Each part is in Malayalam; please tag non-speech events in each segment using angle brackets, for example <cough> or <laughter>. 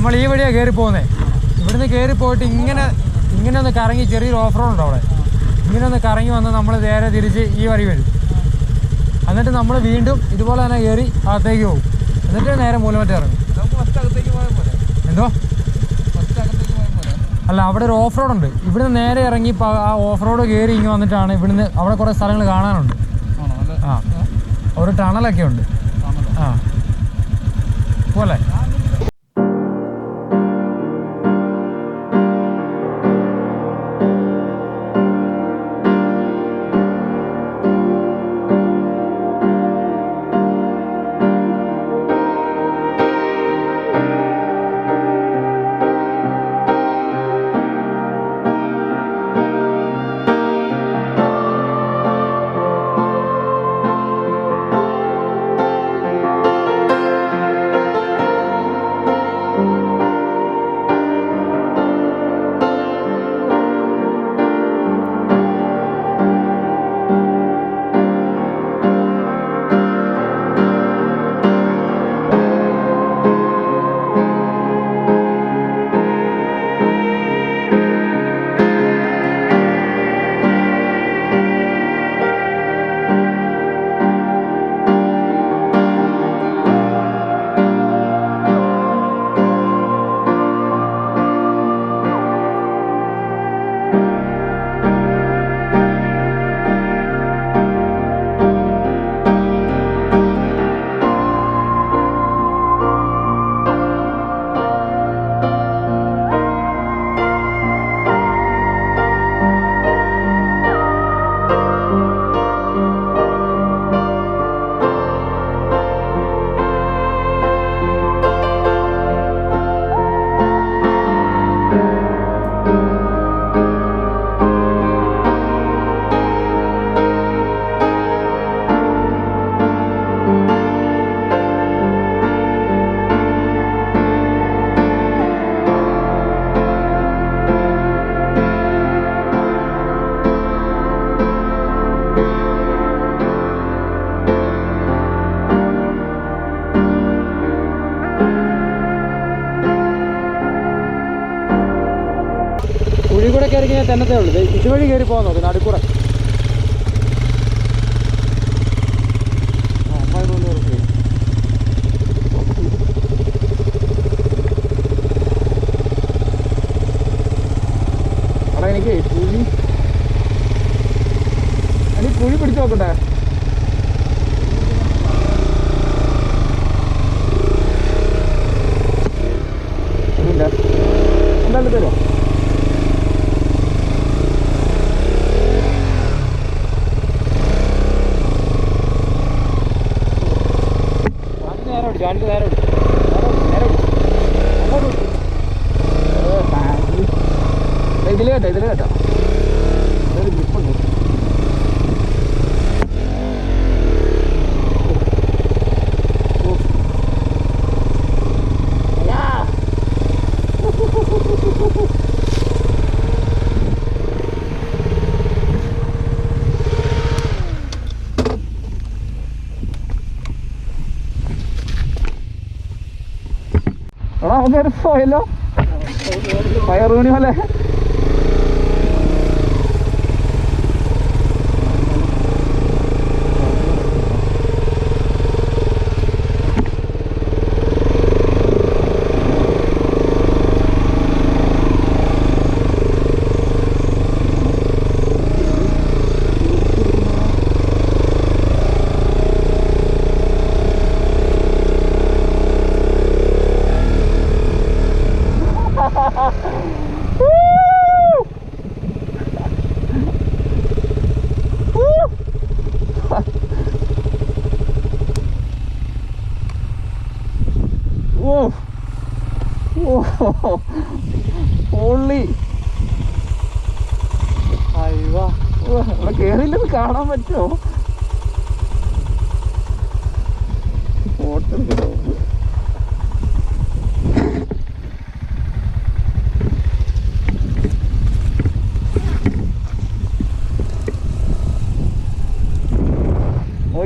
നമ്മൾ ഈ വഴിയാണ് കയറി പോകുന്നത് ഇവിടുന്ന് കയറി പോയിട്ട് ഇങ്ങനെ ഇങ്ങനെ ഒന്ന് കറങ്ങി ചെറിയൊരു ഓഫ് റോഡ് ഉണ്ട് അവിടെ ഇങ്ങനെ ഒന്ന് കറങ്ങി വന്ന് നമ്മൾ നേരെ തിരിച്ച് ഈ വഴി വരും. എന്നിട്ട് നമ്മൾ വീണ്ടും ഇതുപോലെ തന്നെ കയറി അകത്തേക്ക് പോകും. എന്നിട്ട് നേരെ മൂലമറ്റം ഇറങ്ങും. എന്തോ അല്ല അവിടെ ഒരു ഓഫ് റോഡ് ഉണ്ട്. ഇവിടുന്ന് നേരെ ഇറങ്ങി ആ ഓഫ് റോഡ് കയറി ഇങ്ങ് വന്നിട്ടാണ് ഇവിടുന്ന് അവിടെ കുറേ സ്ഥലങ്ങൾ കാണാനുണ്ട്. ആ. ഒരു ടണലൊക്കെ ഉണ്ട്. ആ. പോലെ. കൂടെ ഉള്ളത് ഇതുവഴി കയറി പോകാൻ നോക്കുന്നു നടുക്കൂടെ. എടാ നമുക്ക് പോയല്ലോ. പയറൂണി പോലെ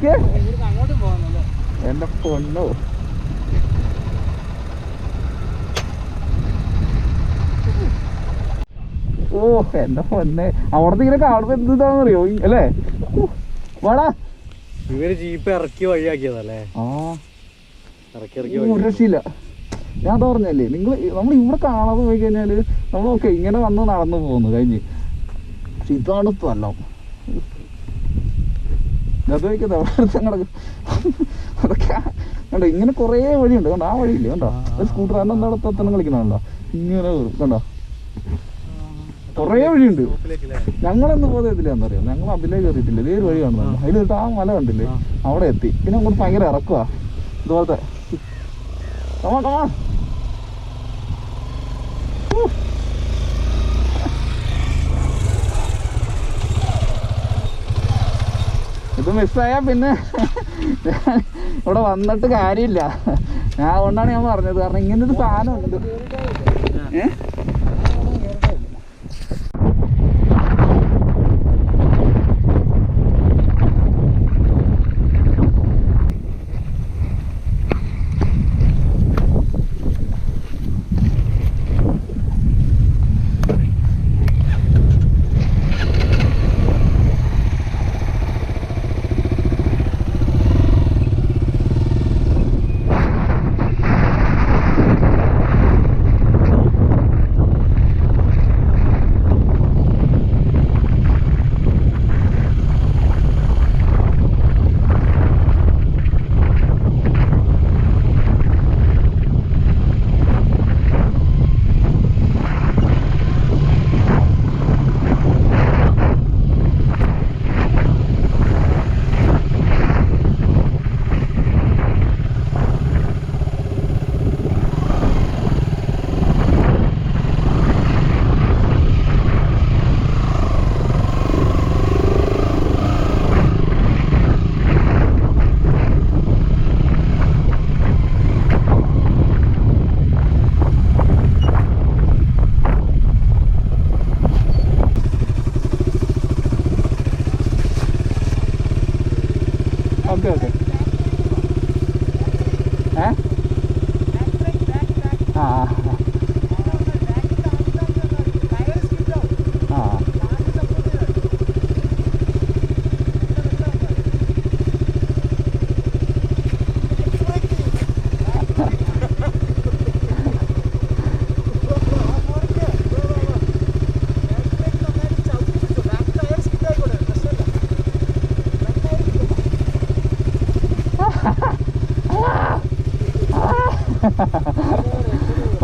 നോക്കിയേ എന്റെ പൊണ്ണോ ഓ എന്റെ പൊന്നെ. അവിടുത്തെ ഇങ്ങനെ കാണുമ്പോ എന്താണെന്നറിയോ അല്ലേ? വാടാ. ഇവർ ജീപ്പ് ഇറക്കി വഴിയാക്കിയതല്ലേ? ആ. രക്ഷയില്ല. ഞാൻ അത് പറഞ്ഞല്ലേ നിങ്ങൾ നമ്മൾ ഇവിടെ കാണാതെ പോയി കഴിഞ്ഞാൽ നമ്മളൊക്കെ ഇങ്ങനെ വന്ന് നടന്നു പോകുന്നു കഴിഞ്ഞ്. പക്ഷെ ഇതാണ് സ്ഥലം. അവിടെ കണ്ടോ ഇങ്ങനെ കുറേ വഴിയുണ്ട്. കണ്ടോ ആ വഴിയില്ലേ? കണ്ടോ? സ്കൂട്ടർ അന്ന് എന്താ തത്തണം കളിക്കണല്ലോ ഇങ്ങനെ കണ്ടോ? കുറേ വഴിയുണ്ട്. ഞങ്ങളെന്ന് പോകുന്നത് എന്നറിയാം ഞങ്ങൾ അതിലേ കയറിയിട്ടില്ല. ഇതേ ഒരു വഴി കാണുന്നു അതിൽ ആ മല കണ്ടില്ലേ? അവിടെ എത്തി. പിന്നെ അങ്ങോട്ട് ഭയങ്കര ഇറക്കുക ഇതുപോലത്തെ. കമാ കമാ ഇത് മിസ്സായാ പിന്നെ ഇവിടെ വന്നിട്ട് കാര്യമില്ല. ഞാൻ അതുകൊണ്ടാണ് ഞാൻ പറഞ്ഞത്. കാരണം ഇങ്ങനൊരു സാധനം ഉണ്ട്. ഏ?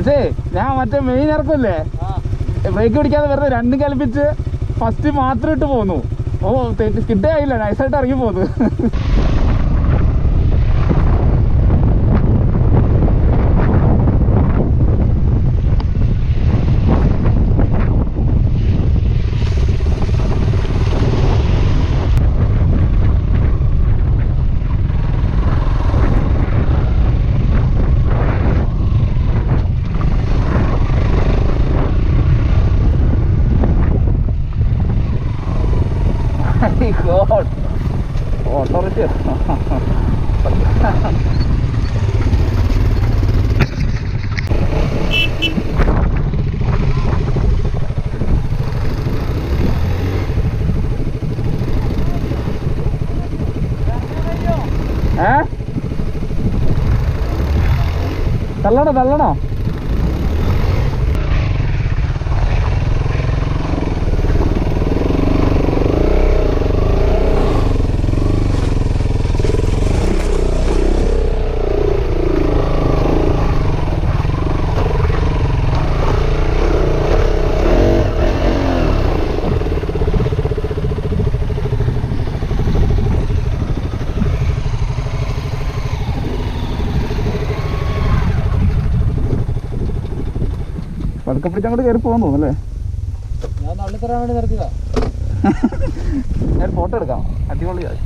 പക്ഷേ ഞാൻ മറ്റേ മെയിൻ ഇറക്കല്ലേ ബ്രേക്ക് പിടിക്കാതെ വെറുതെ രണ്ടും കൽപ്പിച്ച് ഫസ്റ്റ് മാത്രം ഇട്ട് പോന്നു. ഓ കിട്ടേ ആയില്ല നൈസായിട്ട് ഇറങ്ങി പോന്നു. <laughs> ഗോഡ് ഓട്ടോറിച്ച് തള്ളണോ തള്ളണോ പിടിച്ച് അങ്ങോട്ട് കയറി പോകാൻ തോന്നുന്നല്ലേ ഞാൻ തള്ളിത്തരാൻ വേണ്ടി നിർത്തിയതാ. ഞാൻ ഫോട്ടോ എടുക്കാം. അടിപൊളിയായി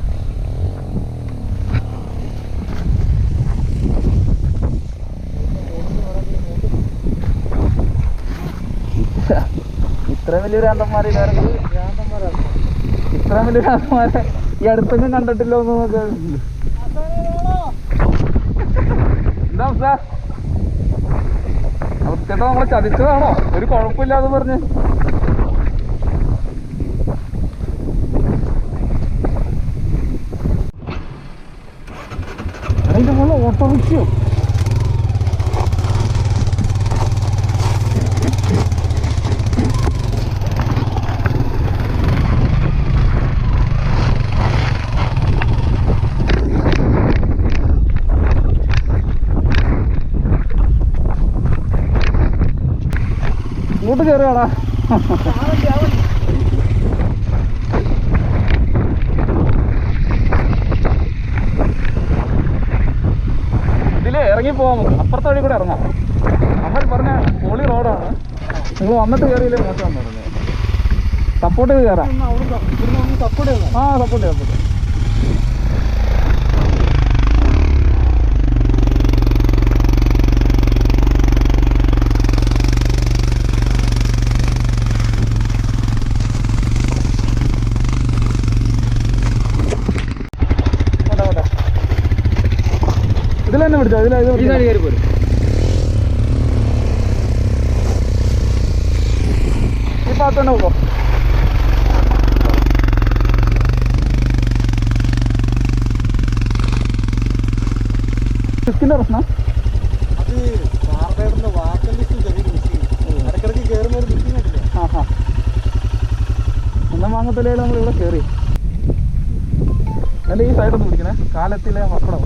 ഇത്രയും വലിയൊരു അന്തന്മാരെ ഇത്ര വലിയൊരു അന്തന്മാരെ ഈ അടുത്തൊന്നും കണ്ടിട്ടില്ല നോക്ക് എന്താ സാർ ചേട്ടാ നമ്മളെ ചതിച്ചതാണോ? ഒരു കുഴപ്പമില്ലാതെ പറഞ്ഞ്. അതിന്റെ മുകളിൽ ഓട്ടോറിക്ഷയോ? ഇങ്ങോട്ട് കയറുകടാ ഇതിൽ ഇറങ്ങി പോവാം അപ്പുറത്തെ വഴി കൂടെ ഇറങ്ങാം. നമ്മൾ പറഞ്ഞ പൊളി റോഡാണ് നിങ്ങൾ വന്നിട്ട് കയറിയില്ലേ മോശം പറഞ്ഞു സപ്പോർട്ട് ചെയ്ത് കയറാം. ആ സപ്പോർട്ട് ചെയ്യാം സപ്പോർട്ട് ഇതിൽ ഇത് കയറി പോരും. ഈ ഭാഗത്ത് തന്നെ പോകോ ഡിസ്കിന്റെ പ്രശ്നം? അത് കാർബൈഡറിന്റെ വാക്കലിൽ ചെറിയ മിസ്സിങ് ഇടയ്ക്കിടയ്ക്ക് കയറുന്ന ഒരു മിസ്സിങ് ആയിട്ടില്ലേ ആ ഹാ ഒന്നാം വാങ്ങത്തില്ലേ നമ്മൾ ഇവിടെ കയറി അല്ല ഈ സൈഡൊന്ന് പിടിക്കണേ. കാലത്തിലെ മക്കളെ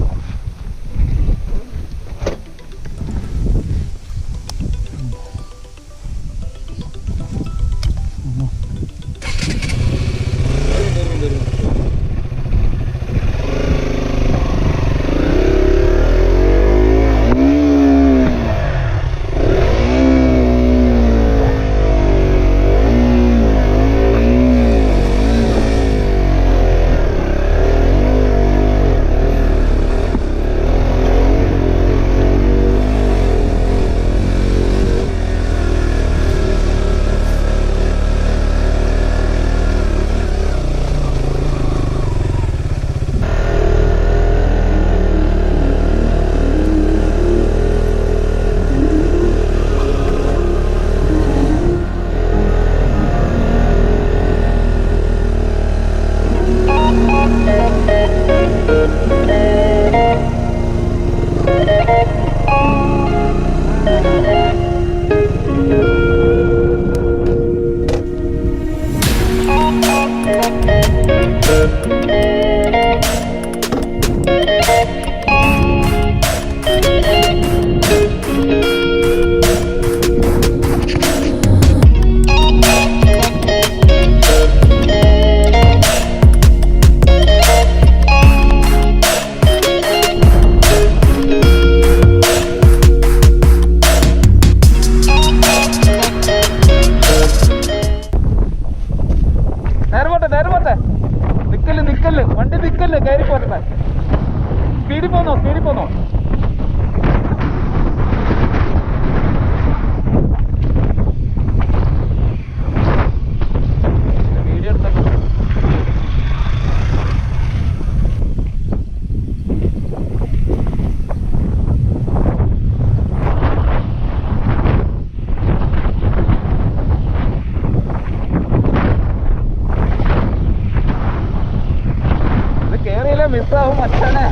മിസ്സാവും അച്ഛനെ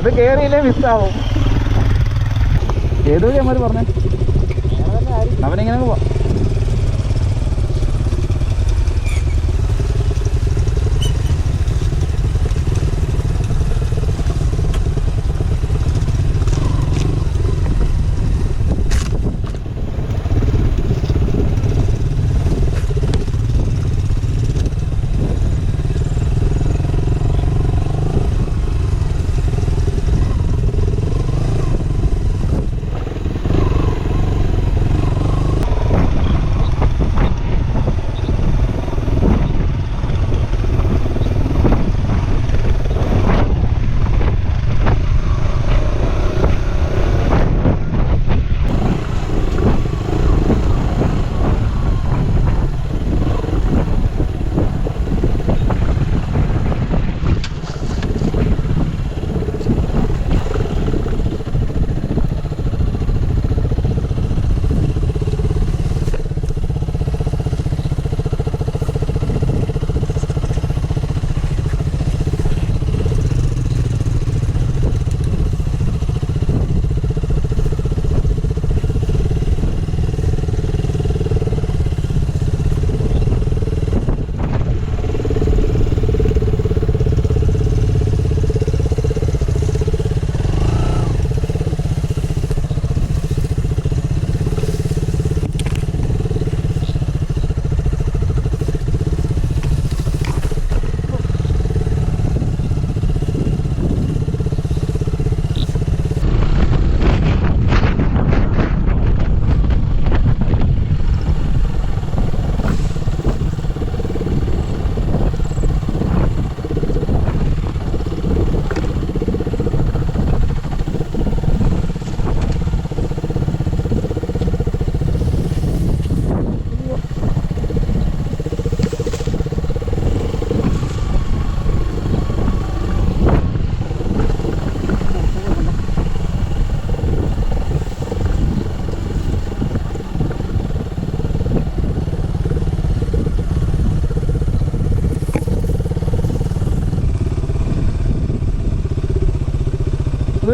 ഇത് കേറിയില്ലേ മിസ്സാവും ഏത് വഴി അമ്മ പറഞ്ഞേ? അവനിങ്ങനെ പോവാ.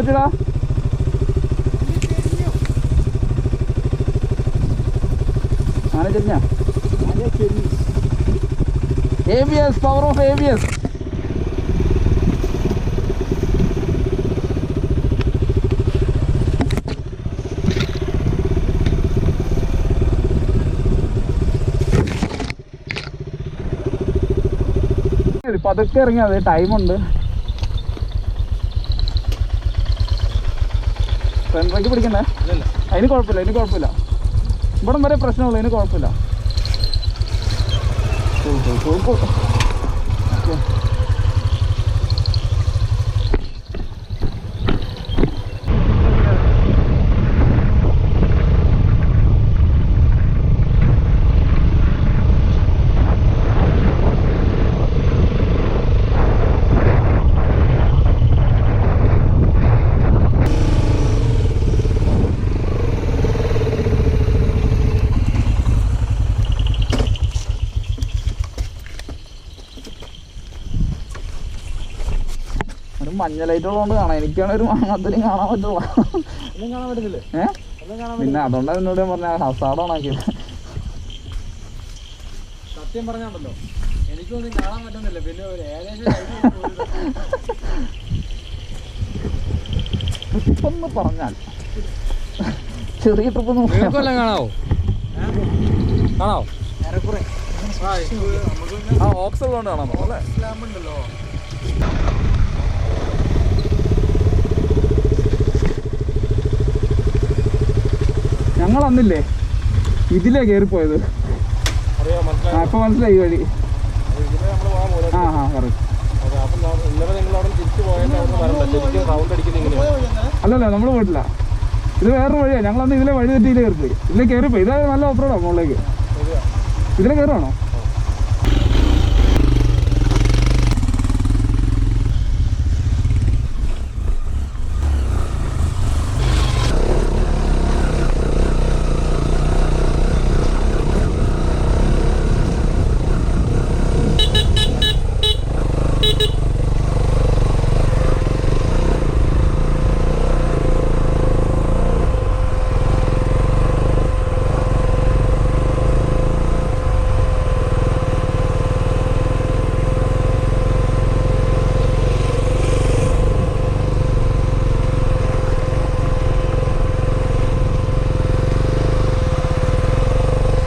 എന്നിട്ടാ ആന ചെരിഞ്ഞ A B S power off A B S പതുക്കെ ഇറങ്ങി അതെ ടൈമുണ്ട് ബ്രേക്ക് പിടിക്കണ്ടേ. അതിന് കുഴപ്പമില്ല അതിന് കുഴപ്പമില്ല. ഇവിടം വരെ പ്രശ്നമുള്ളൂ അതിന് കുഴപ്പമില്ല. Cool, മഞ്ഞ ലൈറ്റ് ഉള്ളതുകൊണ്ട് കാണാം. എനിക്കാണ് ഒരു മാങ്ങാത്തലും കാണാൻ പറ്റുള്ളൂ. ഒന്നും കാണാൻ പറ്റുന്നില്ലേ ഏ? ഒന്നും പിന്നെ അതുകൊണ്ടാണ് എന്നോട് ഞാൻ പറഞ്ഞ ഹസാഡ് ഓണാക്കിയത് സത്യം പറഞ്ഞാണ്ടല്ലോ. എനിക്കൊന്നും കാണാൻ പറ്റുന്നില്ല. പിന്നെ ഒരു ഏകദേശം പറഞ്ഞാൽ ചെറിയ ട്രിപ്പ് നോക്കാം കാണാവോ? കാണാവോ? ഏറെക്കുറെ. ആ ഓക്സ് ഉള്ളതുകൊണ്ട് കാണാമോ അല്ലേ? ഞങ്ങൾ അന്നില്ലേ? ഇതിലേ കയറിപ്പോയത് പോയത് ആ മനസ്സിലായി ഇപ്പൊ മനസ്സിലായി വഴി. ആ ആ കറക്റ്റ് അപ്പം അല്ലല്ല നമ്മൾ പോയിട്ടില്ല. ഇത് വേറൊരു വഴിയാണ് ഞങ്ങൾ അന്ന് ഇതിലെ വഴി തെറ്റിയിലേ കയറിപ്പോയി. ഇതിലെ കയറിപ്പോയി ഇതായത് നല്ല ഓഫ് റോഡാണ് മുകളിലേക്ക് ഇതിലെ കയറുവാണോ